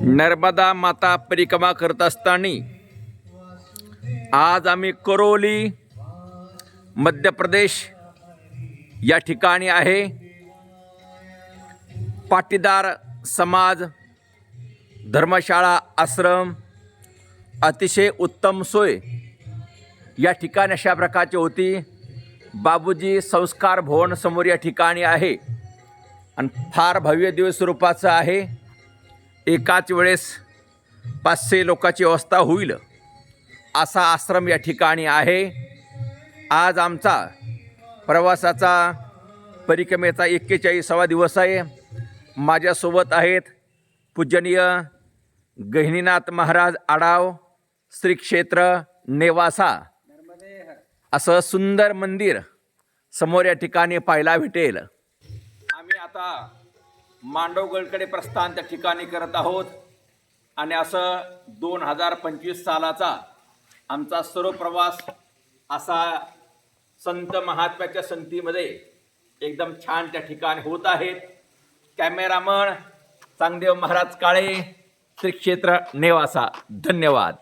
नर्मदा माता परिक्रमा करत असताना आज आम्ही करोली मध्य प्रदेश या ठिकाणी आहे. पाटीदार समाज धर्मशाळा आश्रम अतिशय उत्तम सोय या ठिकाणी अशा प्रकारची होती. बाबूजी संस्कार भवन समोर या ठिकाणी आहे. आणि फार भव्य दिव्य स्वरूपाचं आहे. एकाच वेळेस पाचशे लोकांची अवस्था होईल असा आश्रम या ठिकाणी आहे. आज आमचा प्रवासाचा परिक्रमेचा एक्केचाळीसावा दिवस आहे. माझ्यासोबत आहेत पूजनीय गहिनीनाथ महाराज आडाव श्री क्षेत्र नेवासा. असं सुंदर मंदिर समोर या ठिकाणी पाहायला भेटेल. आम्ही आता मांडवगडकडे प्रस्थान त्या ठिकाणी करत आहोत. आणि असं दोन हजार पंचवीस सालाचा आमचा सर्व प्रवास असा संत महात्म्याच्या संतीमध्ये एकदम छान त्या ठिकाणी होत आहेत. कॅमेरामन चांगदेव महाराज काळे श्री क्षेत्र नेवासा. धन्यवाद.